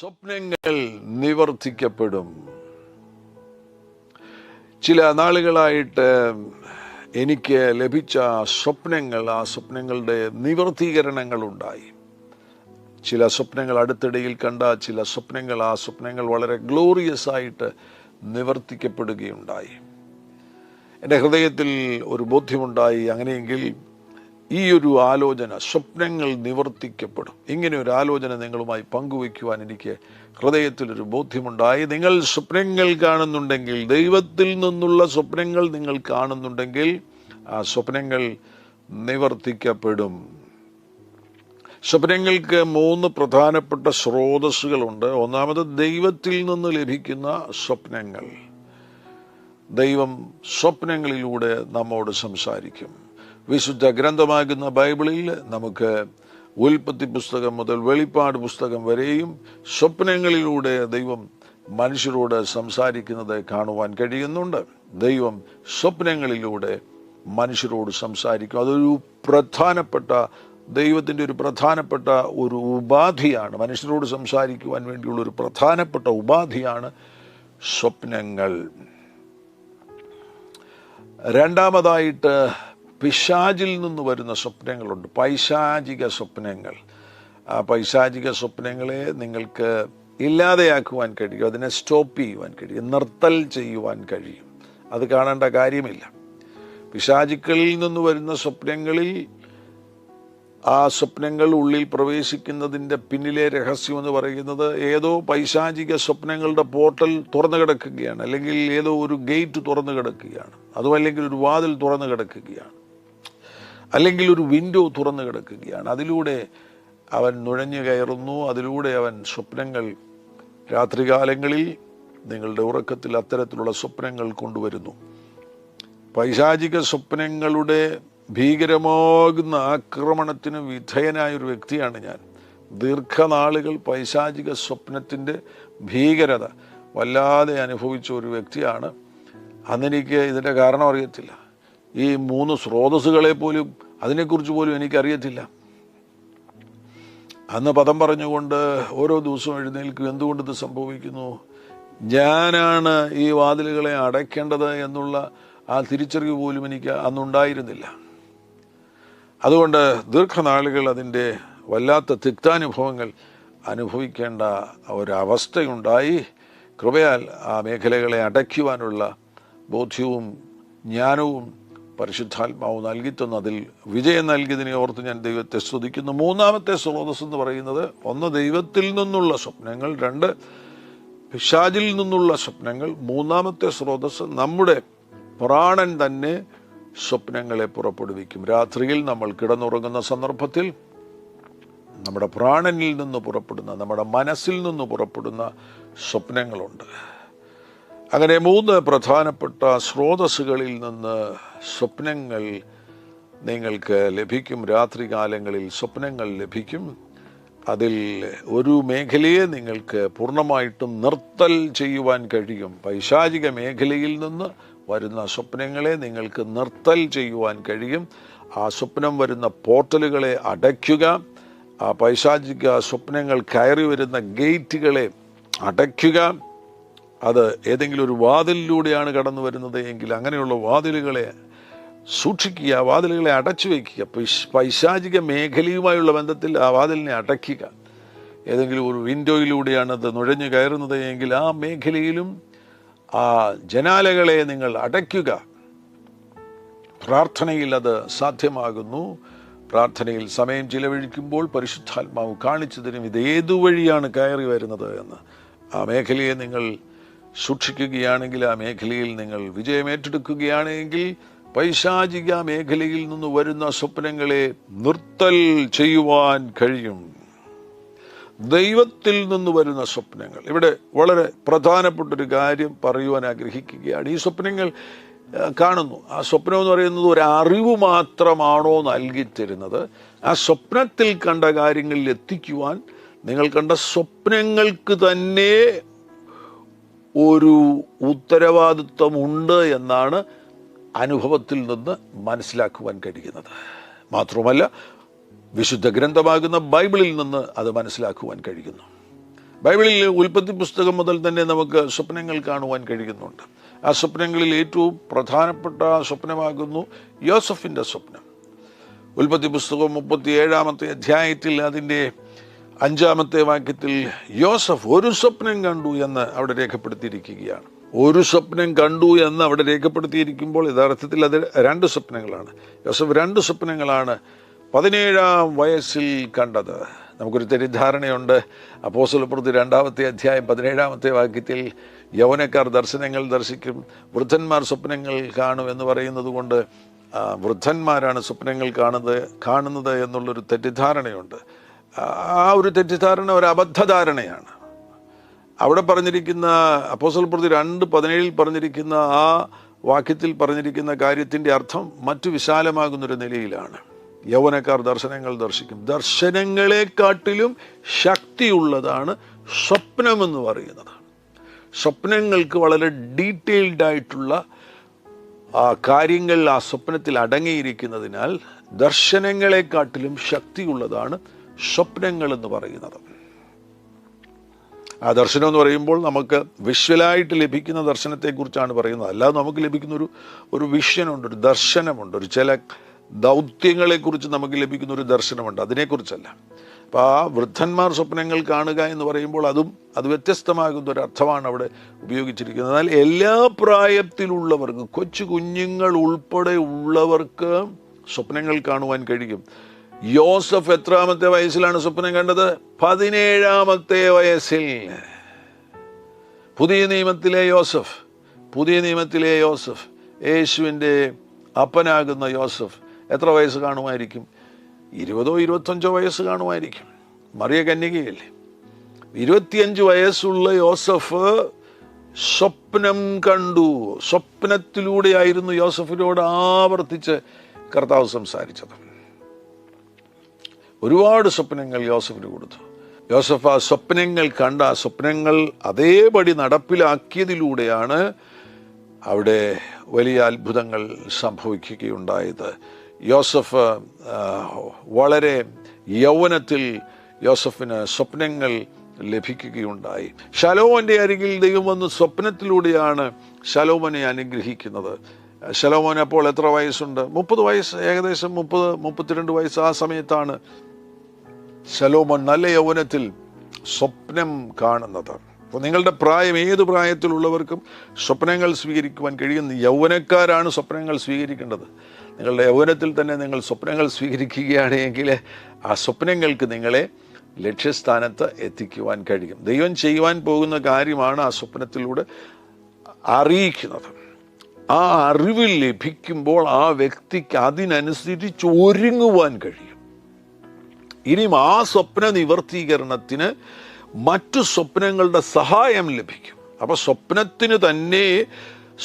സ്വപ്നങ്ങൾ നിവർത്തിക്കപ്പെടും. ചില നാളുകളായിട്ട് എനിക്ക് ലഭിച്ച സ്വപ്നങ്ങൾ ആ സ്വപ്നങ്ങളുടെ നിവർത്തീകരണങ്ങൾ ഉണ്ടായി ചില സ്വപ്നങ്ങൾ അടുത്തിടയിൽ കണ്ട ചില സ്വപ്നങ്ങൾ ആ സ്വപ്നങ്ങൾ വളരെ ഗ്ലോറിയസ് ആയിട്ട് നിവർത്തിക്കപ്പെടുകയുണ്ടായി. എന്റെ ഹൃദയത്തിൽ ഒരു ബോധ്യമുണ്ടായി. അങ്ങനെയെങ്കിൽ ഈ ഒരു ആലോചന സ്വപ്നങ്ങൾ നിവർത്തിക്കപ്പെടും. ഇങ്ങനെ ഒരു ആലോചന നിങ്ങളുമായി പങ്കുവയ്ക്കുവാൻ എനിക്ക് ഹൃദയത്തിലൊരു ബോധ്യമുണ്ടായി. നിങ്ങൾ സ്വപ്നങ്ങൾ കാണുന്നുണ്ടെങ്കിൽ ദൈവത്തിൽ നിന്നുള്ള സ്വപ്നങ്ങൾ നിങ്ങൾ കാണുന്നുണ്ടെങ്കിൽ ആ സ്വപ്നങ്ങൾ നിവർത്തിക്കപ്പെടും. സ്വപ്നങ്ങൾക്ക് മൂന്ന് പ്രധാനപ്പെട്ട സ്രോതസ്സുകളുണ്ട്. ഒന്നാമത് ദൈവത്തിൽ നിന്ന് ലഭിക്കുന്ന സ്വപ്നങ്ങൾ. ദൈവം സ്വപ്നങ്ങളിലൂടെ നമ്മോട് സംസാരിക്കും. വിശുദ്ധ ഗ്രന്ഥമാകുന്ന ബൈബിളിൽ നമുക്ക് ഉൽപ്പത്തി പുസ്തകം മുതൽ വെളിപ്പാട് പുസ്തകം വരെയും സ്വപ്നങ്ങളിലൂടെ ദൈവം മനുഷ്യരോട് സംസാരിക്കുന്നത് കാണുവാൻ കഴിയുന്നുണ്ട്. ദൈവം സ്വപ്നങ്ങളിലൂടെ മനുഷ്യരോട് സംസാരിക്കും. അതൊരു പ്രധാനപ്പെട്ട ദൈവത്തിന്റെ ഒരു പ്രധാനപ്പെട്ട ഒരു ഉപാധിയാണ്. മനുഷ്യരോട് സംസാരിക്കുവാൻ വേണ്ടിയുള്ള ഒരു പ്രധാനപ്പെട്ട ഉപാധിയാണ് സ്വപ്നങ്ങൾ. രണ്ടാമതായിട്ട് പിശാചിൽ നിന്ന് വരുന്ന സ്വപ്നങ്ങളുണ്ട്. പൈശാചിക സ്വപ്നങ്ങൾ. ആ പൈശാചിക സ്വപ്നങ്ങളെ നിങ്ങൾക്ക് ഇല്ലാതെയാക്കുവാൻ കഴിയും. അതിനെ സ്റ്റോപ്പ് ചെയ്യുവാൻ കഴിയും. നിർത്തൽ ചെയ്യുവാൻ കഴിയും. അത് കാണേണ്ട കാര്യമില്ല. പിശാചുക്കളിൽ നിന്ന് വരുന്ന സ്വപ്നങ്ങളിൽ ആ സ്വപ്നങ്ങൾ ഉള്ളിൽ പ്രവേശിക്കുന്നതിന്റെ പിന്നിലെ രഹസ്യം എന്ന് പറയുന്നത് ഏതോ പൈശാചിക സ്വപ്നങ്ങളുടെ പോർട്ടൽ തുറന്നു കിടക്കുകയാണ്. അല്ലെങ്കിൽ ഏതോ ഒരു ഗേറ്റ് തുറന്നു കിടക്കുകയാണ്. അതുമല്ലെങ്കിൽ ഒരു വാതിൽ തുറന്നു കിടക്കുകയാണ്. അല്ലെങ്കിൽ ഒരു വിൻഡോ തുറന്നു കിടക്കുകയാണ്. അതിലൂടെ അവൻ നുഴഞ്ഞു കയറുന്നു. അതിലൂടെ അവൻ സ്വപ്നങ്ങൾ രാത്രികാലങ്ങളിൽ നിങ്ങളുടെ ഉറക്കത്തിൽ അത്തരത്തിലുള്ള സ്വപ്നങ്ങൾ കൊണ്ടുവരുന്നു. പൈശാചിക സ്വപ്നങ്ങളുടെ ഭീകരമാകുന്ന ആക്രമണത്തിന് വിധേയനായ ഒരു വ്യക്തിയാണ് ഞാൻ. ദീർഘനാളുകൾ പൈശാചിക സ്വപ്നത്തിന്റെ ഭീകരത വല്ലാതെ അനുഭവിച്ച ഒരു വ്യക്തിയാണ്. അന്നെനിക്ക് ഇതിന്റെ കാരണം അറിയത്തില്ല. ഈ മൂന്ന് സ്രോതസ്സുകളെ പോലും അതിനെക്കുറിച്ച് പോലും എനിക്കറിയത്തില്ല. അന്ന് പദം പറഞ്ഞുകൊണ്ട് ഓരോ ദിവസവും എഴുന്നേൽക്കും. എന്തുകൊണ്ട് ഇത് സംഭവിക്കുന്നു? ഞാനാണ് ഈ വാതിലുകളെ അടയ്ക്കേണ്ടത് എന്നുള്ള ആ തിരിച്ചറിവ് പോലും എനിക്ക് അന്നുണ്ടായിരുന്നില്ല. അതുകൊണ്ട് ദീർഘനാളുകൾ അതിന്റെ വല്ലാത്ത തിക്താനുഭവങ്ങൾ അനുഭവിക്കേണ്ട ഒരവസ്ഥയുണ്ടായി. കൃപയാൽ ആ മേഖലകളെ അടയ്ക്കുവാനുള്ള ബോധ്യവും ജ്ഞാനവും പരിശുദ്ധാത്മാവ് നൽകിത്തന്നു. അതിൽ വിജയം നൽകിയതിനെ ഓർത്ത് ഞാൻ ദൈവത്തെ സ്തുതിക്കുന്നു. മൂന്നാമത്തെ സ്രോതസ് എന്ന് പറയുന്നത് ഒന്ന് ദൈവത്തിൽ നിന്നുള്ള സ്വപ്നങ്ങൾ രണ്ട് പിശാജിൽ നിന്നുള്ള സ്വപ്നങ്ങൾ. മൂന്നാമത്തെ സ്രോതസ് നമ്മുടെ പ്രാണൻ തന്നെ സ്വപ്നങ്ങളെ പുറപ്പെടുവിക്കും. രാത്രിയിൽ നമ്മൾ കിടന്നുറങ്ങുന്ന സന്ദർഭത്തിൽ നമ്മുടെ പ്രാണനിൽ നിന്ന് പുറപ്പെടുന്ന നമ്മുടെ മനസ്സിൽ നിന്ന് പുറപ്പെടുന്ന സ്വപ്നങ്ങളുണ്ട്. അങ്ങനെ മൂന്ന് പ്രധാനപ്പെട്ട സ്രോതസ്സുകളിൽ നിന്ന് സ്വപ്നങ്ങൾ നിങ്ങൾക്ക് ലഭിക്കും. രാത്രികാലങ്ങളിൽ സ്വപ്നങ്ങൾ ലഭിക്കും. അതിൽ ഒരു മേഖലയെ നിങ്ങൾക്ക് പൂർണമായിട്ടും നിർത്തൽ ചെയ്യുവാൻ കഴിയും. പൈശാചിക മേഖലയിൽ നിന്ന് വരുന്ന സ്വപ്നങ്ങളെ നിങ്ങൾക്ക് നിർത്തൽ ചെയ്യുവാൻ കഴിയും. ആ സ്വപ്നം വരുന്ന പോർട്ടലുകളെ അടയ്ക്കുക. ആ പൈശാചിക സ്വപ്നങ്ങൾ കയറി വരുന്ന ഗേറ്റുകളെ അടയ്ക്കുക. അത് ഏതെങ്കിലും ഒരു വാതിലിലൂടെയാണ് കടന്നു വരുന്നത് എങ്കിൽ അങ്ങനെയുള്ള വാതിലുകളെ സൂക്ഷിക്കുക വാതിലുകളെ അടച്ചു വയ്ക്കുക. പൈശ് പൈശാചിക മേഖലയുമായുള്ള ബന്ധത്തിൽ ആ വാതിലിനെ അടയ്ക്കുക. ഏതെങ്കിലും ഒരു വിൻഡോയിലൂടെയാണ് അത് നുഴഞ്ഞു കയറുന്നത് എങ്കിൽ ആ മേഖലയിലും ആ ജനാലകളെ നിങ്ങൾ അടയ്ക്കുക. പ്രാർത്ഥനയിൽ അത് സാധ്യമാകുന്നു. പ്രാർത്ഥനയിൽ സമയം ചിലവഴിക്കുമ്പോൾ പരിശുദ്ധാത്മാവ് കാണിച്ചു തരും ഇത് ഏതു വഴിയാണ് കയറി വരുന്നത് എന്ന്. ആ മേഖലയെ നിങ്ങൾ സൂക്ഷിക്കുകയാണെങ്കിൽ ആ മേഖലയിൽ നിങ്ങൾ വിജയമേറ്റെടുക്കുകയാണെങ്കിൽ പൈശാചിക മേഖലയിൽ നിന്ന് വരുന്ന സ്വപ്നങ്ങളെ നിർത്തൽ ചെയ്യുവാൻ കഴിയും. ദൈവത്തിൽ നിന്ന് വരുന്ന സ്വപ്നങ്ങൾ. ഇവിടെ വളരെ പ്രധാനപ്പെട്ട ഒരു കാര്യം പറയുവാൻ ആഗ്രഹിക്കുകയാണ്. ഈ സ്വപ്നങ്ങൾ കാണുന്നു. ആ സ്വപ്നം എന്ന് പറയുന്നത് ഒരു അറിവ് മാത്രമാണോ നൽകിത്തരുന്നത്? ആ സ്വപ്നത്തിൽ കണ്ട കാര്യങ്ങളിൽ എത്തിക്കുവാൻ നിങ്ങൾ കണ്ട സ്വപ്നങ്ങൾക്ക് തന്നെ ഒരു ഉത്തരവാദിത്വമുണ്ട് എന്നാണ് അനുഭവത്തിൽ നിന്ന് മനസ്സിലാക്കുവാൻ കഴിയുന്നത്. മാത്രമല്ല വിശുദ്ധ ഗ്രന്ഥമാകുന്ന ബൈബിളിൽ നിന്ന് അത് മനസ്സിലാക്കുവാൻ കഴിയുന്നു. ബൈബിളിൽ ഉൽപ്പത്തി പുസ്തകം മുതൽ തന്നെ നമുക്ക് സ്വപ്നങ്ങൾ കാണുവാൻ കഴിയുന്നുണ്ട്. ആ സ്വപ്നങ്ങളിൽ ഏറ്റവും പ്രധാനപ്പെട്ട സ്വപ്നമാകുന്നു യോസഫിന്റെ സ്വപ്നം. ഉൽപ്പത്തി പുസ്തകം മുപ്പത്തി ഏഴാമത്തെ അധ്യായത്തിൽ അതിന്റെ അഞ്ചാമത്തെ വാക്യത്തിൽ യോസഫ് ഒരു സ്വപ്നം കണ്ടു എന്ന് അവിടെ രേഖപ്പെടുത്തിയിരിക്കുകയാണ്. ഒരു സ്വപ്നം കണ്ടു എന്ന് അവിടെ രേഖപ്പെടുത്തിയിരിക്കുമ്പോൾ യഥാർത്ഥത്തിൽ അത് രണ്ട് സ്വപ്നങ്ങളാണ്. യോസഫ് രണ്ട് സ്വപ്നങ്ങളാണ് പതിനേഴാം വയസ്സിൽ കണ്ടത്. നമുക്കൊരു തെറ്റിദ്ധാരണയുണ്ട്. അപ്പോസ്തലപ്രവൃത്തി രണ്ടാമത്തെ അധ്യായം പതിനേഴാമത്തെ വാക്യത്തിൽ യൗവനക്കാർ ദർശനങ്ങൾ ദർശിക്കും വൃദ്ധന്മാർ സ്വപ്നങ്ങൾ കാണും എന്ന് പറയുന്നത് കൊണ്ട് വൃദ്ധന്മാരാണ് സ്വപ്നങ്ങൾ കാണുന്നത് കാണുന്നത് എന്നുള്ളൊരു തെറ്റിദ്ധാരണയുണ്ട്. ആ ഒരു തെറ്റിദ്ധാരണ ഒരു അബദ്ധധാരണയാണ്. അവിടെ പറഞ്ഞിരിക്കുന്ന അപ്പോസൽ പ്രതി രണ്ട് പതിനേഴിൽ പറഞ്ഞിരിക്കുന്ന ആ വാക്യത്തിൽ പറഞ്ഞിരിക്കുന്ന കാര്യത്തിന്റെ അർത്ഥം മറ്റു വിശാലമാകുന്നൊരു നിലയിലാണ്. യൗവനക്കാർ ദർശനങ്ങൾ ദർശിക്കും. ദർശനങ്ങളെക്കാട്ടിലും ശക്തിയുള്ളതാണ് സ്വപ്നമെന്ന് പറയുന്നത് സ്വപ്നങ്ങൾക്ക് വളരെ ഡീറ്റെയിൽഡ് ആയിട്ടുള്ള ആ കാര്യങ്ങൾ ആ സ്വപ്നത്തിൽ അടങ്ങിയിരിക്കുന്നതിനാൽ ദർശനങ്ങളെക്കാട്ടിലും ശക്തിയുള്ളതാണ് സ്വപ്നങ്ങൾ എന്ന് പറയുന്നത്. ആ ദർശനം എന്ന് പറയുമ്പോൾ നമുക്ക് വിഷ്വലായിട്ട് ലഭിക്കുന്ന ദർശനത്തെക്കുറിച്ചാണ് പറയുന്നത്. അല്ലാതെ നമുക്ക് ലഭിക്കുന്ന ഒരു ഒരു വിഷനുണ്ട് ഒരു ദർശനമുണ്ട് ഒരു ചില ദൗത്യങ്ങളെക്കുറിച്ച് നമുക്ക് ലഭിക്കുന്ന ഒരു ദർശനമുണ്ട്. അതിനെക്കുറിച്ചല്ല. അപ്പോൾ ആ വൃദ്ധന്മാർ സ്വപ്നങ്ങൾ കാണുക എന്ന് പറയുമ്പോൾ അതും അത് വ്യത്യസ്തമാകുന്ന ഒരു അർത്ഥമാണ് അവിടെ ഉപയോഗിച്ചിരിക്കുന്നത്. എന്നാൽ എല്ലാ പ്രായത്തിലുള്ളവർക്ക് കൊച്ചു കുഞ്ഞുങ്ങൾ ഉൾപ്പെടെ ഉള്ളവർക്ക് സ്വപ്നങ്ങൾ കാണുവാൻ കഴിയും. യോസഫ് എത്രാമത്തെ വയസ്സിലാണ് സ്വപ്നം കണ്ടത്? പതിനേഴാമത്തെ വയസ്സിൽ. പുതിയ നിയമത്തിലെ യോസഫ് പുതിയ നിയമത്തിലെ യോസഫ് യേശുവിന്റെ അപ്പനാകുന്ന യോസഫ് എത്ര വയസ്സ് കാണുമായിരിക്കും? ഇരുപതോ ഇരുപത്തഞ്ചോ വയസ്സ് കാണുമായിരിക്കും. മറിയ കന്യകയല്ലേ? ഇരുപത്തിയഞ്ച് വയസ്സുള്ള യോസഫ് സ്വപ്നം കണ്ടു. സ്വപ്നത്തിലൂടെയായിരുന്നു യോസഫിനോട് ആവർത്തിച്ച് കർത്താവ് സംസാരിച്ചത്. ഒരുപാട് സ്വപ്നങ്ങൾ യോസഫിന് കൊടുത്തു. യോസഫ് ആ സ്വപ്നങ്ങൾ കണ്ട ആ സ്വപ്നങ്ങൾ അതേപടി നടപ്പിലാക്കിയതിലൂടെയാണ് അവിടെ വലിയ അത്ഭുതങ്ങൾ സംഭവിക്കുകയുണ്ടായത്. യോസഫ് വളരെ യൗവനത്തിൽ യോസഫിന് സ്വപ്നങ്ങൾ ലഭിക്കുകയുണ്ടായി. ശലോമോന്റെ അരികിൽ ദൈവം വന്ന് സ്വപ്നത്തിലൂടെയാണ് ശലോമനെ അനുഗ്രഹിക്കുന്നത്. ശലോമോൻ അപ്പോൾ എത്ര വയസ്സുണ്ട്? മുപ്പത് വയസ്സ് ഏകദേശം മുപ്പത് മുപ്പത്തിരണ്ട് വയസ്സ് ആ സമയത്താണ് ശലോമോൻ നല്ല യൗവനത്തിൽ സ്വപ്നം കാണുന്നത്. അപ്പോൾ നിങ്ങളുടെ പ്രായം ഏത് പ്രായത്തിലുള്ളവർക്കും സ്വപ്നങ്ങൾ സ്വീകരിക്കുവാൻ കഴിയുന്ന യൗവനക്കാരാണ് സ്വപ്നങ്ങൾ സ്വീകരിക്കേണ്ടത്. നിങ്ങളുടെ യൗവനത്തിൽ തന്നെ നിങ്ങൾ സ്വപ്നങ്ങൾ സ്വീകരിക്കുകയാണെങ്കിൽ ആ സ്വപ്നങ്ങൾക്ക് നിങ്ങളെ ലക്ഷ്യസ്ഥാനത്ത് എത്തിക്കുവാൻ കഴിയും. ദൈവം ചെയ്യുവാൻ പോകുന്ന കാര്യമാണ് ആ സ്വപ്നത്തിലൂടെ അറിയിക്കുന്നത്. ആ അറിവ് ലഭിക്കുമ്പോൾ ആ വ്യക്തിക്ക് അതിനനുസരിച്ച് ഒരുങ്ങുവാൻ കഴിയും. ഇനിയും ആ സ്വപ്ന നിവർത്തീകരണത്തിന് മറ്റു സ്വപ്നങ്ങളുടെ സഹായം ലഭിക്കും. അപ്പോൾ സ്വപ്നത്തിന് തന്നെ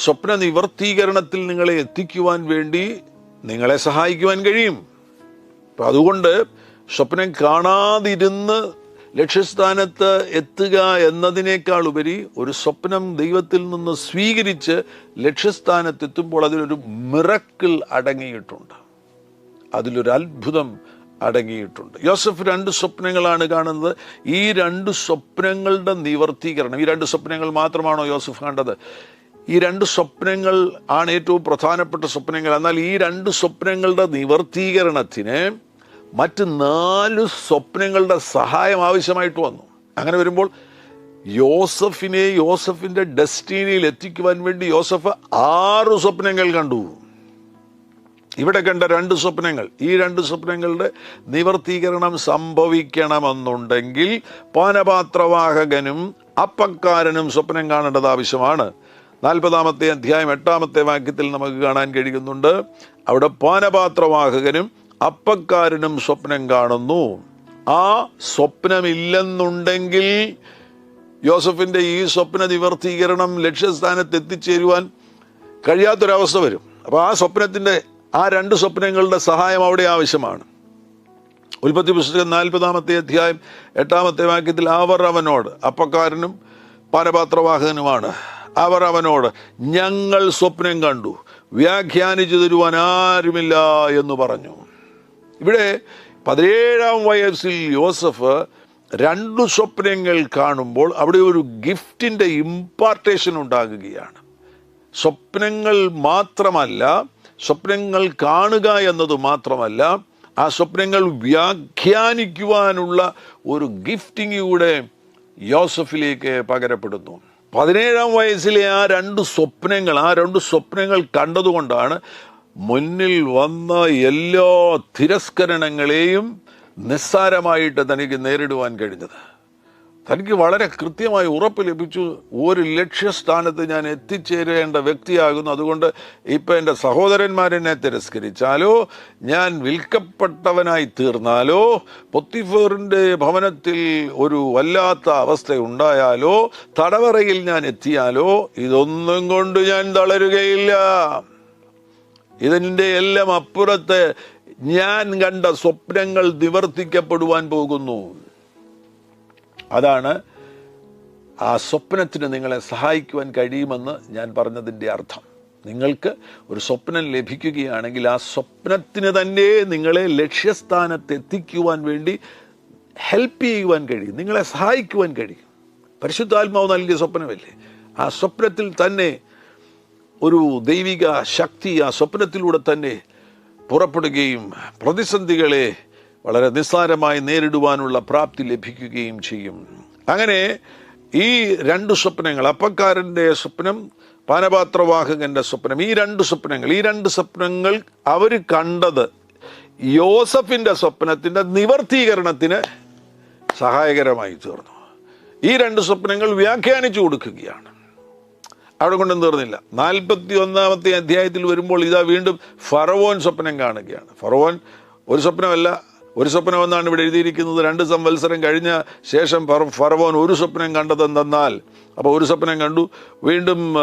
സ്വപ്ന നിവർത്തീകരണത്തിൽ നിങ്ങളെ എത്തിക്കുവാൻ വേണ്ടി നിങ്ങളെ സഹായിക്കുവാൻ കഴിയും. അപ്പം അതുകൊണ്ട് സ്വപ്നം കാണാതിരുന്ന് ലക്ഷ്യസ്ഥാനത്ത് എത്തുക എന്നതിനേക്കാൾ ഉപരി ഒരു സ്വപ്നം ദൈവത്തിൽ നിന്ന് സ്വീകരിച്ച് ലക്ഷ്യസ്ഥാനത്തെത്തുമ്പോൾ അതിലൊരു മിറക്കിൾ അടങ്ങിയിട്ടുണ്ട്. അതിലൊരു അത്ഭുതം അടങ്ങിയിട്ടുണ്ട്. യോസഫ് രണ്ട് സ്വപ്നങ്ങളാണ് കാണുന്നത്. ഈ രണ്ട് സ്വപ്നങ്ങളുടെ നിവർത്തീകരണം ഈ രണ്ട് സ്വപ്നങ്ങൾ മാത്രമാണോ യോസഫ് കണ്ടത്? ഈ രണ്ട് സ്വപ്നങ്ങൾ ആണ് ഏറ്റവും പ്രധാനപ്പെട്ട സ്വപ്നങ്ങൾ. എന്നാൽ ഈ രണ്ട് സ്വപ്നങ്ങളുടെ നിവർത്തീകരണത്തിന് മറ്റ് നാല് സ്വപ്നങ്ങളുടെ സഹായം ആവശ്യമായിട്ട് വന്നു. അങ്ങനെ വരുമ്പോൾ യോസഫിനെ യോസഫിന്റെ ഡെസ്റ്റിനിയിൽ എത്തിക്കുവാൻ വേണ്ടി യോസഫ് ആറ് സ്വപ്നങ്ങൾ കണ്ടു. ഇവിടെ കണ്ട രണ്ട് സ്വപ്നങ്ങൾ. ഈ രണ്ട് സ്വപ്നങ്ങളുടെ നിവർത്തീകരണം സംഭവിക്കണമെന്നുണ്ടെങ്കിൽ പാനപാത്രവാഹകനും അപ്പക്കാരനും സ്വപ്നം കാണേണ്ടത് ആവശ്യമാണ്. നാൽപ്പതാമത്തെ അധ്യായം എട്ടാമത്തെ വാക്യത്തിൽ നമുക്ക് കാണാൻ കഴിയുന്നുണ്ട്. അവിടെ പാനപാത്രവാഹകനും അപ്പക്കാരനും സ്വപ്നം കാണുന്നു. ആ സ്വപ്നമില്ലെന്നുണ്ടെങ്കിൽ യോസഫിന്റെ ഈ സ്വപ്ന നിവർത്തീകരണം ലക്ഷ്യസ്ഥാനത്ത് എത്തിച്ചേരുവാൻ കഴിയാത്തൊരവസ്ഥ വരും. അപ്പോൾ ആ സ്വപ്നത്തിന്റെ ആ രണ്ട് സ്വപ്നങ്ങളുടെ സഹായം അവിടെ ആവശ്യമാണ്. ഉൽപ്പത്തി പുസ്തകം നാൽപ്പതാമത്തെ അധ്യായം എട്ടാമത്തെ വാക്യത്തിൽ അവർ അവനോട് അപ്പക്കാരനും പാനപാത്രവാഹകനുമാണ് അവർ അവനോട് ഞങ്ങൾ സ്വപ്നം കണ്ടു വ്യാഖ്യാനിച്ചു തരുവാൻ ആരുമില്ല എന്ന് പറഞ്ഞു. ഇവിടെ പതിനേഴാം വയസ്സിൽ യോസഫ് രണ്ടു സ്വപ്നങ്ങൾ കാണുമ്പോൾ അവിടെ ഒരു ഗിഫ്റ്റിന്റെ ഇമ്പാർട്ടേഷൻ ഉണ്ടാകുകയാണ്. സ്വപ്നങ്ങൾ മാത്രമല്ല സ്വപ്നങ്ങൾ കാണുക എന്നത് മാത്രമല്ല ആ സ്വപ്നങ്ങൾ വ്യാഖ്യാനിക്കുവാനുള്ള ഒരു ഗിഫ്റ്റിംഗ് കൂടെ യോസഫിലേക്ക് പകരപ്പെടുന്നു. പതിനേഴാം വയസ്സിലെ ആ രണ്ട് സ്വപ്നങ്ങൾ ആ രണ്ട് സ്വപ്നങ്ങൾ കണ്ടതുകൊണ്ടാണ് മുന്നിൽ വന്ന എല്ലാ തിരസ്കരണങ്ങളെയും നിസ്സാരമായിട്ട് തനിക്ക് നേരിടുവാൻ കഴിഞ്ഞത്. തനിക്ക് വളരെ കൃത്യമായി ഉറപ്പ് ലഭിച്ചു. ഒരു ലക്ഷ്യസ്ഥാനത്ത് ഞാൻ എത്തിച്ചേരേണ്ട വ്യക്തിയാകുന്നു. അതുകൊണ്ട് ഇപ്പം എന്റെ സഹോദരന്മാരെന്നെ തിരസ്കരിച്ചാലോ ഞാൻ വിൽക്കപ്പെട്ടവനായി തീർന്നാലോ പൊത്തിഫോറിന്റെ ഭവനത്തിൽ ഒരു വല്ലാത്ത അവസ്ഥ ഉണ്ടായാലോ തടവറയിൽ ഞാൻ എത്തിയാലോ ഇതൊന്നും കൊണ്ട് ഞാൻ തളരുകയില്ല. ഇതിന്റെ എല്ലാം അപ്പുറത്ത് ഞാൻ കണ്ട സ്വപ്നങ്ങൾ നിവർത്തിക്കപ്പെടുവാൻ പോകുന്നു. അതാണ് ആ സ്വപ്നത്തിന് നിങ്ങളെ സഹായിക്കുവാൻ കഴിയുമെന്ന് ഞാൻ പറഞ്ഞതിന്റെ അർത്ഥം. നിങ്ങൾക്ക് ഒരു സ്വപ്നം ലഭിക്കുകയാണെങ്കിൽ ആ സ്വപ്നത്തിന് തന്നെ നിങ്ങളെ ലക്ഷ്യസ്ഥാനത്ത് എത്തിക്കുവാൻ വേണ്ടി ഹെൽപ്പ് ചെയ്യുവാൻ കഴിയും. നിങ്ങളെ സഹായിക്കുവാൻ കഴിയും. പരിശുദ്ധാത്മാവ് നൽകിയ സ്വപ്നമല്ലേ? ആ സ്വപ്നത്തിൽ തന്നെ ഒരു ദൈവിക ശക്തി ആ സ്വപ്നത്തിലൂടെ തന്നെ പുറപ്പെടുകയും പ്രതിസന്ധികളെ വളരെ നിസ്സാരമായി നേരിടുവാനുള്ള പ്രാപ്തി ലഭിക്കുകയും ചെയ്യും. അങ്ങനെ ഈ രണ്ട് സ്വപ്നങ്ങൾ അപ്പക്കാരന്റെ സ്വപ്നം പാനപാത്രവാഹകന്റെ സ്വപ്നം ഈ രണ്ട് സ്വപ്നങ്ങൾ ഈ രണ്ട് സ്വപ്നങ്ങൾ അവർ കണ്ടത് യോസഫിന്റെ സ്വപ്നത്തിന്റെ നിവർത്തീകരണത്തിന് സഹായകരമായി തീർന്നു. ഈ രണ്ട് സ്വപ്നങ്ങൾ വ്യാഖ്യാനിച്ചു കൊടുക്കുകയാണ്. അവിടെ കൊണ്ടും തീർന്നില്ല. നാൽപ്പത്തി ഒന്നാമത്തെ അധ്യായത്തിൽ വരുമ്പോൾ ഇതാ വീണ്ടും ഫറവോൻ സ്വപ്നം കാണുകയാണ്. ഫറവോൻ ഒരു സ്വപ്നമല്ല ഒരു സ്വപ്നം എന്നാണ് ഇവിടെ എഴുതിയിരിക്കുന്നത്. രണ്ട് സംവത്സരം കഴിഞ്ഞ ശേഷം ഫറ- ഫറവോൻ ഒരു സ്വപ്നം കണ്ടതെന്തെന്നാൽ അപ്പോൾ ഒരു സ്വപ്നം കണ്ടു. വീണ്ടും